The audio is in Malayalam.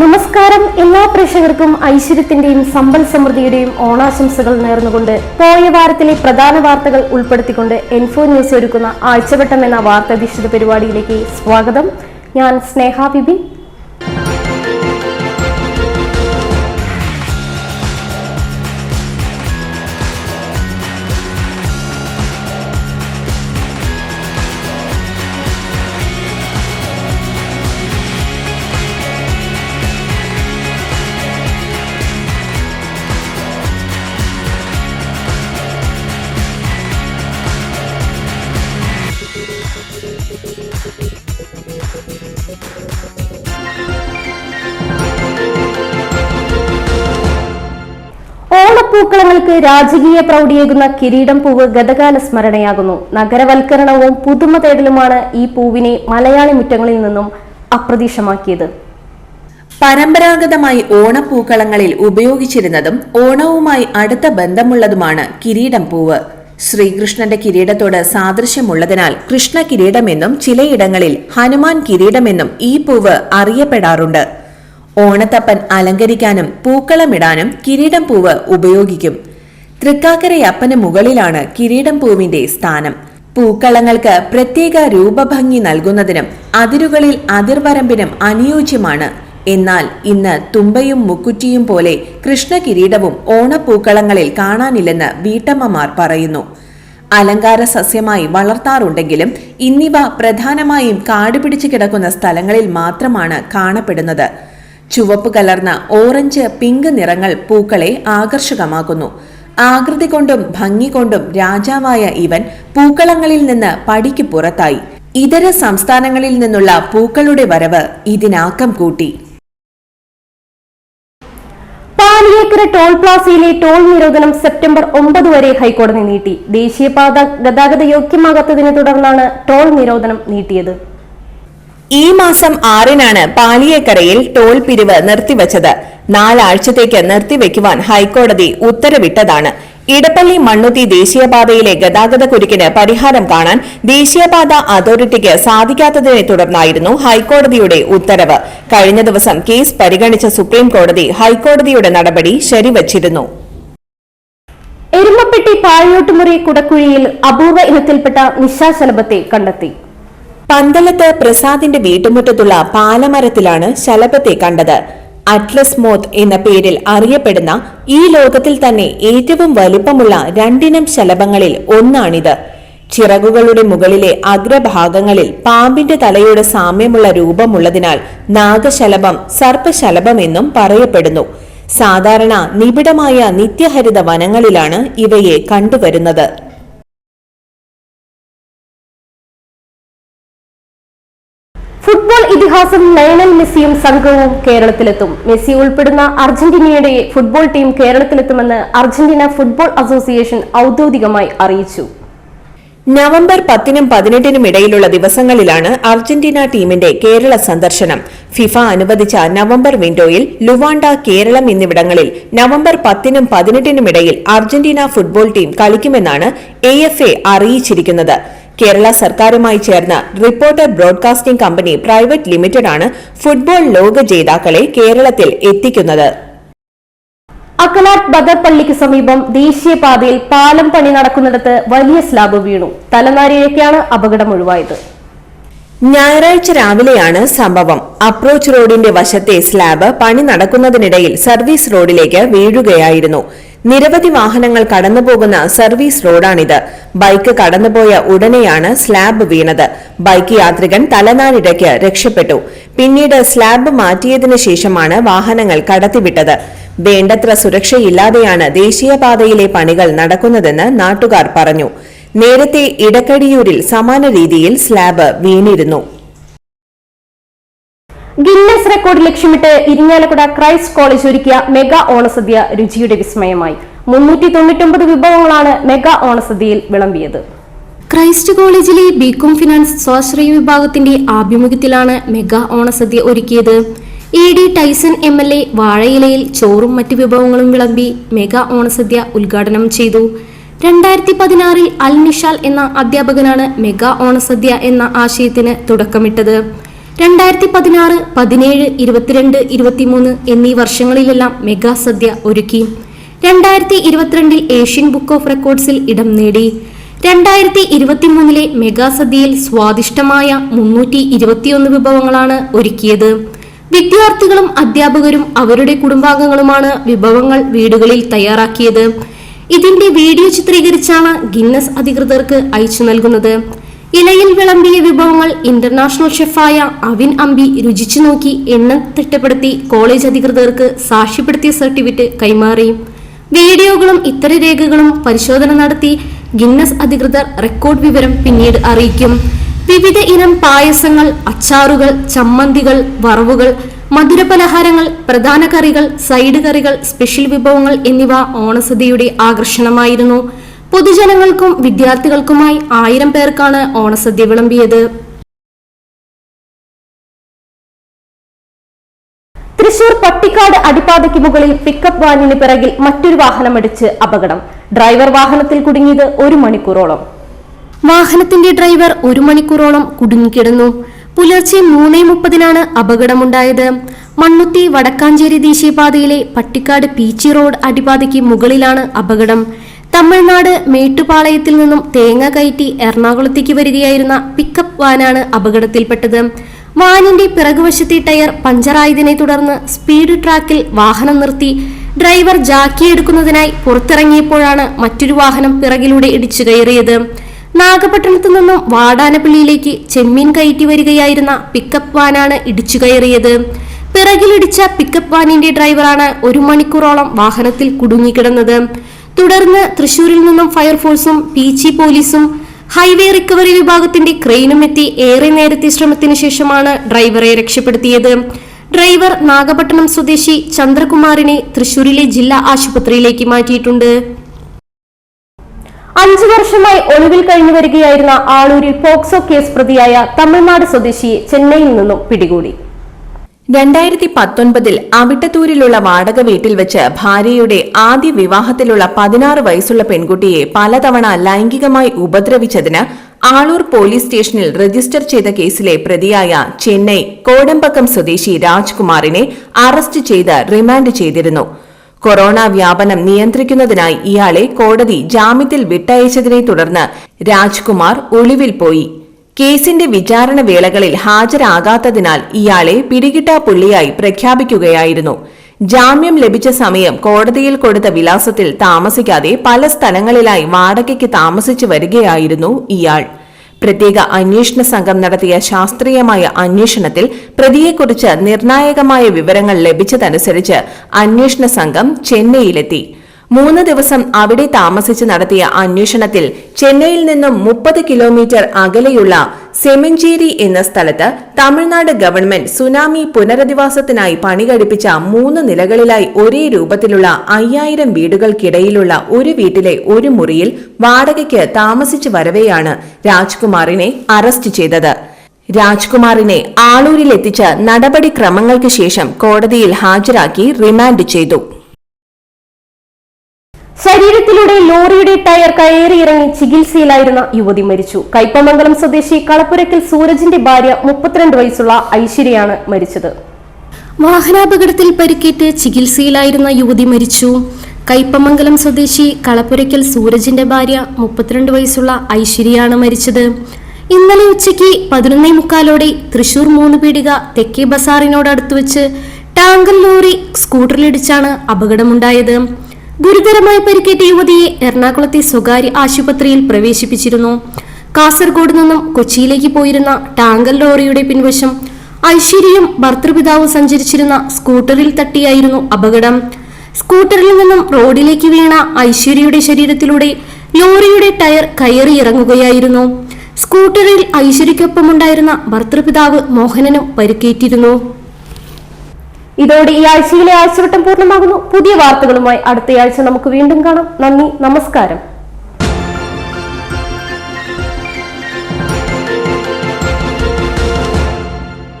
നമസ്കാരം. എല്ലാ പ്രേക്ഷകർക്കും ഐശ്വര്യത്തിന്റെയും സമ്പൽ സമൃദ്ധിയുടെയും ഓണാശംസകൾ നേർന്നുകൊണ്ട് പോയ വാരത്തിലെ പ്രധാന വാർത്തകൾ ഉൾപ്പെടുത്തിക്കൊണ്ട് എൻഫോ ന്യൂസ് ഒരുക്കുന്ന ആഴ്ചവട്ടം എന്ന വാർത്താധിഷ്ഠിത പരിപാടിയിലേക്ക് സ്വാഗതം. ഞാൻ സ്നേഹ ബിബിൻ ഓണപ്പൂക്കളങ്ങൾക്ക് രാജകീയ പ്രൗഢിയേകുന്ന കിരീടം പൂവ് ഗതകാല സ്മരണയാകുന്നു. നഗരവൽക്കരണവും പുതുമ തേടലുമാണ് ഈ പൂവിനെ മലയാളി മുറ്റങ്ങളിൽ നിന്നും അപ്രതീക്ഷമാക്കിയത്. പരമ്പരാഗതമായി ഓണപ്പൂക്കളങ്ങളിൽ ഉപയോഗിച്ചിരുന്നതും ഓണവുമായി അടുത്ത ബന്ധമുള്ളതുമാണ് കിരീടം പൂവ്. ശ്രീകൃഷ്ണന്റെ കിരീടത്തോട് സാദൃശ്യമുള്ളതിനാൽ കൃഷ്ണ കിരീടമെന്നും ചിലയിടങ്ങളിൽ ഹനുമാൻ കിരീടമെന്നും ഈ പൂവ് അറിയപ്പെടാറുണ്ട്. ഓണത്തപ്പൻ അലങ്കരിക്കാനും പൂക്കളമിടാനും കിരീടം പൂവ് ഉപയോഗിക്കും. തൃക്കാക്കരയപ്പന് മുകളിലാണ് കിരീടം പൂവിന്റെ സ്ഥാനം. പൂക്കളങ്ങൾക്ക് പ്രത്യേക രൂപഭംഗി നൽകുന്നതിനും അതിരുകളിൽ അതിർവരമ്പിനും അനുയോജ്യമാണ്. എന്നാൽ ഇന്ന് തുമ്പയും മുക്കുറ്റിയും പോലെ കൃഷ്ണകിരീടവും ഓണപ്പൂക്കളങ്ങളിൽ കാണാനില്ലെന്ന് വീട്ടമ്മമാർ പറയുന്നു. അലങ്കാര സസ്യമായി വളർത്താറുണ്ടെങ്കിലും ഇന്നിവ പ്രധാനമായും കാടുപിടിച്ചു കിടക്കുന്ന സ്ഥലങ്ങളിൽ മാത്രമാണ് കാണപ്പെടുന്നത്. ചുവപ്പ് കലർന്ന ഓറഞ്ച് പിങ്ക് നിറങ്ങൾ പൂക്കളെ ആകർഷകമാക്കുന്നു. ആകൃതി കൊണ്ടും ഭംഗി കൊണ്ടും രാജാവായ ഇവൻ പൂക്കളങ്ങളിൽ നിന്ന് പടിക്ക് പുറത്തായി. ഇതര സംസ്ഥാനങ്ങളിൽ നിന്നുള്ള പൂക്കളുടെ വരവ് ഇതിനാക്കം കൂട്ടി. പാലിയേക്കര ടോൾ പ്ലാസയിലെ ടോൾ നിരോധനം സെപ്റ്റംബർ ഒമ്പത് വരെ ഹൈക്കോടതി നീട്ടി. ദേശീയപാത ഗതാഗത യോഗ്യമാകാത്തതിനെ തുടർന്നാണ് ടോൾ നിരോധനം നീട്ടിയത്. ഈ മാസം ആറിനാണ് പാലിയേക്കരയിൽ ടോൾ പിരിവ് നിർത്തിവച്ചത്. നാലാഴ്ചത്തേക്ക് നിർത്തിവെക്കുവാൻ ഹൈക്കോടതി ഉത്തരവിട്ടതാണ്. ഇടപ്പള്ളി മണ്ണുത്തി ദേശീയപാതയിലെ ഗതാഗത കുരുക്കിന് പരിഹാരം കാണാൻ ദേശീയപാത അതോറിറ്റിക്ക് സാധിക്കാത്തതിനെ തുടർന്നായിരുന്നു ഹൈക്കോടതിയുടെ ഉത്തരവ്. കഴിഞ്ഞ ദിവസം കേസ് പരിഗണിച്ച സുപ്രീം കോടതി ഹൈക്കോടതിയുടെ നടപടി ശരിവച്ചിരുന്നു. എരുമപ്പെട്ടി പാഴയോട്ടുമുറി കുടക്കുഴിയിൽ അപൂർവ ഇനത്തിൽപ്പെട്ട നിശാശലഭത്തെ കണ്ടെത്തി. പന്തലത്ത് പ്രസാദിന്റെ വീട്ടുമുറ്റത്തുള്ള പാലമരത്തിലാണ് ശലഭത്തെ കണ്ടത്. അറ്റ്ലസ് മോത്ത് എന്ന പേരിൽ അറിയപ്പെടുന്ന ഈ ലോകത്തിൽ തന്നെ ഏറ്റവും വലുപ്പമുള്ള രണ്ടിനം ശലഭങ്ങളിൽ ഒന്നാണിത്. ചിറകുകളുടെ മുകളിലെ അഗ്രഭാഗങ്ങളിൽ പാമ്പിന്റെ തലയോട് സാമ്യമുള്ള രൂപമുള്ളതിനാൽ നാഗശലഭം സർപ്പശലഭം എന്നും പറയപ്പെടുന്നു. സാധാരണ നിബിഡമായ നിത്യഹരിത വനങ്ങളിലാണ് ഇവയെ കണ്ടുവരുന്നത്. ഇതിഹാസം ലയണൽ മെസ്സിയും സംഘവും കേരളത്തിലെത്തും. മെസ്സി ഉൾപ്പെടുന്ന അർജന്റീനയുടെ ഫുട്ബോൾ ടീം കേരളത്തിലെത്തുമെന്ന് അർജന്റീന ഫുട്ബോൾ അസോസിയേഷൻ ഔദ്യോഗികമായി അറിയിച്ചു. നവംബർ പത്തിനും പതിനെട്ടിനും ഇടയിലുള്ള ദിവസങ്ങളിലാണ് അർജന്റീന ടീമിന്റെ കേരള സന്ദർശനം. ഫിഫ അനുവദിച്ച നവംബർ വിൻഡോയിൽ ലുവാണ്ട കേരളം എന്നിവിടങ്ങളിൽ നവംബർ പത്തിനും പതിനെട്ടിനും ഇടയിൽ അർജന്റീന ഫുട്ബോൾ ടീം കളിക്കുമെന്നാണ് എ അറിയിച്ചിരിക്കുന്നത്. കേരള സർക്കാരുമായി ചേർന്ന റിപ്പോർട്ടർ ബ്രോഡ്കാസ്റ്റിംഗ് കമ്പനി പ്രൈവറ്റ് ലിമിറ്റഡാണ് ഫുട്ബോൾ ലോക ജേതാക്കളെ കേരളത്തിൽ എത്തിക്കുന്നത്. അക്കലാട്ട് ബദർ പള്ളിക്ക് സമീപം ദേശീയപാതയിൽ പാലം പണി നടക്കുന്നിടത്ത് വലിയ സ്ലാബ് വീണു. തലനാരിഴയ്ക്കാണ് അപകടം ഒഴിവായത്. ഞായറാഴ്ച രാവിലെയാണ് സംഭവം. അപ്രോച്ച് റോഡിന്റെ വശത്തെ സ്ലാബ് പണി നടക്കുന്നതിനിടയിൽ സർവീസ് റോഡിലേക്ക് വീഴുകയായിരുന്നു. നിരവധി വാഹനങ്ങൾ കടന്നുപോകുന്ന സർവീസ് റോഡാണിത്. ബൈക്ക് കടന്നുപോയ ഉടനെയാണ് സ്ലാബ് വീണത്. ബൈക്ക് യാത്രികൻ തലനാരിഴയ്ക്ക് രക്ഷപ്പെട്ടു. പിന്നീട് സ്ലാബ് മാറ്റിയതിനു ശേഷമാണ് വാഹനങ്ങൾ കടത്തിവിട്ടത്. വേണ്ടത്ര സുരക്ഷയില്ലാതെയാണ് ദേശീയപാതയിലെ പണികൾ നടക്കുന്നതെന്ന് നാട്ടുകാർ പറഞ്ഞു. നേരത്തെ ഇടക്കടിയൂരിൽ സമാന രീതിയിൽ സ്ലാബ് വീണിരുന്നു. ഗിന്നസ് റെക്കോർഡ് ലക്ഷ്യമിട്ട് ഇരിങ്ങാലക്കുട ക്രൈസ്റ്റ് കോളേജ് ഒരുക്കിയ മെഗാ ഓണസദ്യ രുചിയുടെ വിസ്മയമായി. മുന്നൂറ്റി തൊണ്ണൂറ്റൊമ്പത് വിഭവങ്ങളാണ് മെഗാ ഓണസദ്യയിൽ വിളമ്പിയത്. ക്രൈസ്റ്റ് കോളേജിലെ ബികോം ഫിനാൻസ് സ്വാശ്രയ വിഭാഗത്തിന്റെ ആഭിമുഖ്യത്തിലാണ് മെഗാ ഓണസദ്യ ഒരുക്കിയത്. A D Tyson M L A വാഴയിലയിൽ ചോറും മറ്റു വിഭവങ്ങളും വിളമ്പി മെഗാ ഓണസദ്യ ഉദ്ഘാടനം ചെയ്തു. രണ്ടായിരത്തി പതിനാറിൽ അൽ നിഷാൽ എന്ന അധ്യാപകനാണ് മെഗാ ഓണസദ്യ എന്ന ആശയത്തിന് തുടക്കമിട്ടത്. രണ്ടായിരത്തി പതിനാറ് പതിനേഴ് ഇരുപത്തിരണ്ട് ഇരുപത്തിമൂന്ന് എന്നീ വർഷങ്ങളിലെല്ലാം മെഗാ സദ്യ ഒരുക്കി. രണ്ടായിരത്തി ഇരുപത്തിരണ്ടിൽ ഏഷ്യൻ ബുക്ക് ഓഫ് റെക്കോർഡ്സിൽ ഇടം നേടി. രണ്ടായിരത്തി ഇരുപത്തിമൂന്നിലെ മെഗാ സദ്യയിൽ സ്വാദിഷ്ടമായ മുന്നൂറ്റി ഇരുപത്തിയൊന്ന് വിഭവങ്ങളാണ് ഒരുക്കിയത്. വിദ്യാർത്ഥികളും അധ്യാപകരും അവരുടെ കുടുംബാംഗങ്ങളുമാണ് വിഭവങ്ങൾ വീടുകളിൽ തയ്യാറാക്കിയത്. ഇതിന്റെ വീഡിയോ ചിത്രീകരിച്ചാണ് ഗിന്നസ് അധികൃതർക്ക് അയച്ചു നൽകുന്നത്. ഇലയിൽ വിളമ്പിയ വിഭവങ്ങൾ ഇന്റർനാഷണൽ ഷെഫായ അവിൻ അമ്പി രുചിച്ചു നോക്കി എണ്ണം തിട്ടപ്പെടുത്തി കോളേജ് അധികൃതർക്ക് സാക്ഷ്യപ്പെടുത്തിയ സർട്ടിഫിക്കറ്റ് കൈമാറി. വീഡിയോകളും ഇത്തര രേഖകളും പരിശോധന നടത്തി ഗിന്നസ് അധികൃതർ റെക്കോർഡ് വിവരം പിന്നീട് അറിയിക്കും. വിവിധ ഇനം പായസങ്ങൾ അച്ചാറുകൾ ചമ്മന്തികൾ വറവുകൾ മധുരപലഹാരങ്ങൾ പ്രധാന കറികൾ സൈഡ് കറികൾ സ്പെഷ്യൽ വിഭവങ്ങൾ എന്നിവ ഓണസദ്യയുടെ ആകർഷണമായിരുന്നു. പൊതുജനങ്ങൾക്കും വിദ്യാർത്ഥികൾക്കുമായി ആയിരം പേർക്കാണ് ഓണസദ്യ വിളമ്പിയത്. തൃശൂർ പട്ടിക്കാട് അടിപ്പാതയ്ക്ക് മുകളിൽ പിക്കപ്പ് വാനിന് പിറകിൽ മറ്റൊരു വാഹനമിടിച്ച് അപകടം. ഡ്രൈവർ വാഹനത്തിൽ കുടുങ്ങിയത് ഒരു മണിക്കൂറോളം. വാഹനത്തിന്റെ ഡ്രൈവർ ഒരു മണിക്കൂറോളം കുടുങ്ങിക്കിടന്നു. പുലർച്ചെ മൂന്നേ മുപ്പതിനാണ് അപകടമുണ്ടായത്. മണ്ണുത്തി വടക്കാഞ്ചേരി ദേശീയപാതയിലെ പട്ടിക്കാട് പീച്ചി റോഡ് അടിപാതയ്ക്ക് മുകളിലാണ് അപകടം. തമിഴ്നാട് മേട്ടുപാളയത്തിൽ നിന്നും തേങ്ങ കയറ്റി എറണാകുളത്തേക്ക് വരികയായിരുന്ന പിക്കപ്പ് വാനാണ് അപകടത്തിൽപ്പെട്ടത്. വാനിന്റെ പിറകുവശത്തെ ടയർ പഞ്ചറായതിനെ തുടർന്ന് സ്പീഡ് ട്രാക്കിൽ വാഹനം നിർത്തി ഡ്രൈവർ ജാക്കി എടുക്കുന്നതിനായി പുറത്തിറങ്ങിയപ്പോഴാണ് മറ്റൊരു വാഹനം പിറകിലൂടെ ഇടിച്ചു കയറിയത്. നാഗപട്ടണത്തു നിന്നും വാടാനപ്പള്ളിയിലേക്ക് ചെമ്മീൻ കയറ്റി വരികയായിരുന്ന പിക്കപ്പ് വാനാണ് ഇടിച്ചു കയറിയത്. പിറകിലിടിച്ച പിക്കപ്പ് വാനിന്റെ ഡ്രൈവറാണ് ഒരു മണിക്കൂറോളം വാഹനത്തിൽ കുടുങ്ങിക്കിടന്നത്. തുടർന്ന് തൃശൂരിൽ നിന്നും ഫയർഫോഴ്സും പീച്ചി പോലീസും ഹൈവേ റിക്കവറി വിഭാഗത്തിന്റെ ക്രെയിനും എത്തി. ഏറെ നേരത്തെ ശ്രമത്തിന് ശേഷമാണ് ഡ്രൈവറെ രക്ഷപ്പെടുത്തിയത്. ഡ്രൈവർ നാഗപട്ടണം സ്വദേശി ചന്ദ്രകുമാറിനെ തൃശൂരിലെ ജില്ലാ ആശുപത്രിയിലേക്ക് മാറ്റിയിട്ടുണ്ട്. അഞ്ചു വർഷമായി ഒളിവിൽ കഴിഞ്ഞു വരികയായിരുന്ന ആളൂരിൽ പോക്സോ കേസ് പ്രതിയായ തമിഴ്നാട് സ്വദേശിയെ ചെന്നൈയിൽ നിന്നും പിടികൂടി. രണ്ടായിരത്തി പത്തൊൻപതിൽ അവിട്ടത്തൂരിലുള്ള വാടക വീട്ടിൽ വെച്ച് ഭാര്യയുടെ ആദ്യ വിവാഹത്തിലുള്ള പതിനാറ് വയസ്സുള്ള പെൺകുട്ടിയെ പലതവണ ലൈംഗികമായി ഉപദ്രവിച്ചതിന് ആളൂർ പോലീസ് സ്റ്റേഷനിൽ രജിസ്റ്റർ ചെയ്ത കേസിലെ പ്രതിയായ ചെന്നൈ കോടമ്പക്കം സ്വദേശി രാജ്കുമാറിനെ അറസ്റ്റ് ചെയ്ത് റിമാൻഡ് ചെയ്തിരുന്നു. കൊറോണ വ്യാപനം നിയന്ത്രിക്കുന്നതിനായി ഇയാളെ കോടതി ജാമ്യത്തിൽ വിട്ടയച്ചതിനെ തുടർന്ന് രാജ്കുമാർ ഒളിവിൽ പോയി. കേസിന്റെ വിചാരണ വേളകളിൽ ഹാജരാകാത്തതിനാൽ ഇയാളെ പിടികിട്ടാ പുള്ളിയായി പ്രഖ്യാപിക്കുകയായിരുന്നു. ജാമ്യം ലഭിച്ച സമയം കോടതിയിൽ കൊടുത്ത വിലാസത്തിൽ താമസിക്കാതെ പല സ്ഥലങ്ങളിലായി വാടകയ്ക്ക് താമസിച്ചു വരികയായിരുന്നു ഇയാൾ. പ്രത്യേക അന്വേഷണ സംഘം നടത്തിയ ശാസ്ത്രീയമായ അന്വേഷണത്തിൽ പ്രതിയെക്കുറിച്ച് നിർണായകമായ വിവരങ്ങൾ ലഭിച്ചതനുസരിച്ച് അന്വേഷണ സംഘം ചെന്നൈയിലെത്തി. മൂന്ന് ദിവസം അവിടെ താമസിച്ച് നടത്തിയ അന്വേഷണത്തിൽ ചെന്നൈയിൽ നിന്നും മുപ്പത് കിലോമീറ്റർ അകലെയുള്ള സെമഞ്ചേരി എന്ന സ്ഥലത്ത് തമിഴ്നാട് ഗവൺമെന്റ് സുനാമി പുനരധിവാസത്തിനായി പണികഴിപ്പിച്ച മൂന്ന് നിലകളിലായി ഒരേ രൂപത്തിലുള്ള അയ്യായിരം വീടുകൾക്കിടയിലുള്ള ഒരു വീട്ടിലെ ഒരു മുറിയിൽ വാടകയ്ക്ക് താമസിച്ചു വരവെയാണ് രാജ്കുമാറിനെ അറസ്റ്റ് ചെയ്തത്. രാജ്കുമാറിനെ ആളൂരിൽ എത്തിച്ച് നടപടിക്രമങ്ങൾക്ക് ശേഷം കോടതിയിൽ ഹാജരാക്കി റിമാൻഡ് ചെയ്തു. ശരീരത്തിലൂടെ ലോറിയുടെ ടയർ കയറിയിറങ്ങി ചികിത്സയിലായിരുന്ന യുവതി മരിച്ചു. കൈപ്പമംഗലം സ്വദേശി കളപ്പുരയ്ക്കൽ സൂരജിന്റെ ഭാര്യ മുപ്പത്തിരണ്ട് വയസ്സുള്ള ഐശ്വര്യയാണ് മരിച്ചത്. വാഹനാപകടത്തിൽ പരിക്കേറ്റ് ചികിത്സയിലായിരുന്ന യുവതി മരിച്ചു. കൈപ്പമംഗലം സ്വദേശി കളപ്പുരയ്ക്കൽ സൂരജിന്റെ ഭാര്യ മുപ്പത്തിരണ്ട് വയസ്സുള്ള ഐശ്വര്യയാണ് മരിച്ചത്. ഇന്നലെ ഉച്ചയ്ക്ക് പതിനൊന്നേ മുക്കാലോടെ തൃശൂർ മൂന്ന് പീടിക തെക്കേ ബസാറിനോടടുത്ത് വെച്ച് ടാങ്കർ ലോറി സ്കൂട്ടറിലിടിച്ചാണ് അപകടമുണ്ടായത്. ഗുരുതരമായി പരിക്കേറ്റ യുവതിയെ എറണാകുളത്തെ സ്വകാര്യ ആശുപത്രിയിൽ പ്രവേശിപ്പിച്ചിരുന്നു. കാസർഗോഡ് നിന്നും കൊച്ചിയിലേക്ക് പോയിരുന്ന ടാങ്കൽ ലോറിയുടെ പിൻവശം ഐശ്വര്യയും ഭർത്തൃപിതാവും സഞ്ചരിച്ചിരുന്ന സ്കൂട്ടറിൽ തട്ടിയായിരുന്നു അപകടം. സ്കൂട്ടറിൽ നിന്നും റോഡിലേക്ക് വീണ ഐശ്വര്യയുടെ ശരീരത്തിലൂടെ ലോറിയുടെ ടയർ കയറി ഇറങ്ങുകയായിരുന്നു. സ്കൂട്ടറിൽ ഐശ്വര്യക്കൊപ്പമുണ്ടായിരുന്ന ഭർത്തൃപിതാവ് മോഹനനും പരിക്കേറ്റിരുന്നു. ഇതോടെ ഈ ആഴ്ചയിലെ ആഴ്ചവട്ടം പൂർണമാകുന്നു. പുതിയ വാർത്തകളുമായി അടുത്തയാഴ്ച നമുക്ക് വീണ്ടും കാണാം. നന്ദി നമസ്കാരം.